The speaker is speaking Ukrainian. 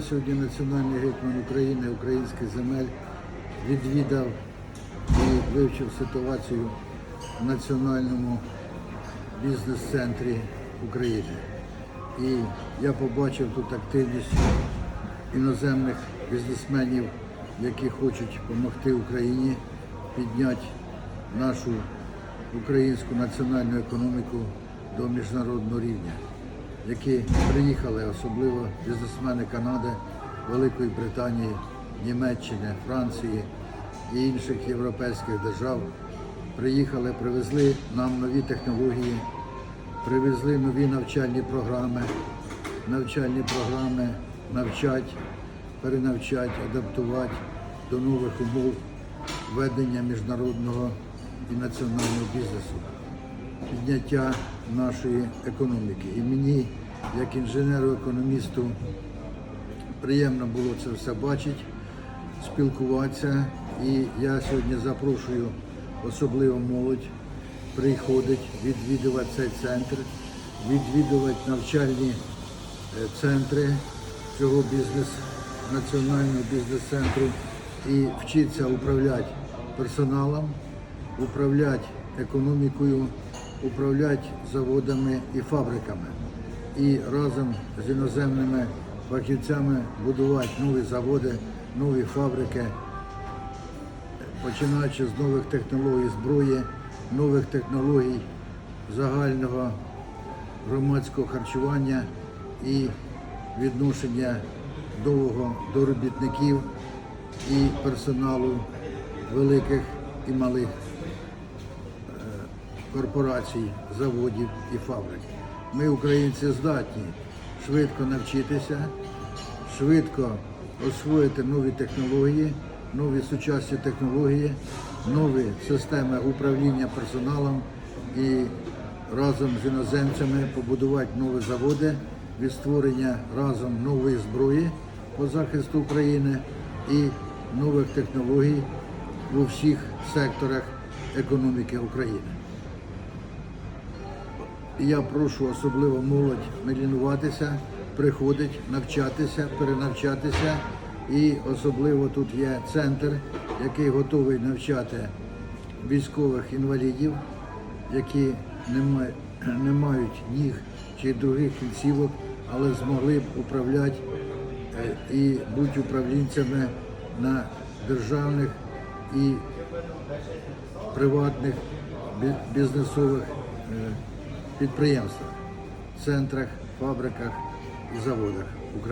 Сьогодні національний гетьман України, українських земель відвідав і вивчив ситуацію в національному бізнес-центрі України. І я побачив тут активність іноземних бізнесменів, які хочуть допомогти Україні підняти нашу українську національну економіку до міжнародного рівня які приїхали, особливо бізнесмени Канади, Великої Британії, Німеччини, Франції і інших європейських держав. Приїхали, привезли нам нові технології, привезли нові навчальні програми, навчальні програми навчать, перенавчать, адаптувати до нових умов ведення міжнародного і національного бізнесу підняття нашої економіки. І мені, як інженеру-економісту, приємно було це все бачити, спілкуватися. І я сьогодні запрошую особливо молодь приходить відвідувати цей центр, відвідувати навчальні е, центри цього бізнес, національного бізнес-центру і вчитися управляти персоналом, управляти економікою, управляти заводами і фабриками. І разом з іноземними фахівцями будувати нові заводи, нові фабрики, починаючи з нових технологій зброї, нових технологій загального громадського харчування і відношення довго до робітників і персоналу великих і малих корпорацій, заводів і фабрик. Ми, українці, здатні швидко навчитися, швидко освоїти нові технології, нові сучасні технології, нові системи управління персоналом і разом з іноземцями побудувати нові заводи від створення разом нової зброї по захисту України і нових технологій у всіх секторах економіки України. Я прошу особливо молодь не лінуватися, приходить, навчатися, перенавчатися. І особливо тут є центр, який готовий навчати військових інвалідів, які не мають ніг чи других кінцівок, але змогли б управляти е, і бути управлінцями на державних і приватних бізнесових е, підприємствах, центрах, фабриках і заводах України.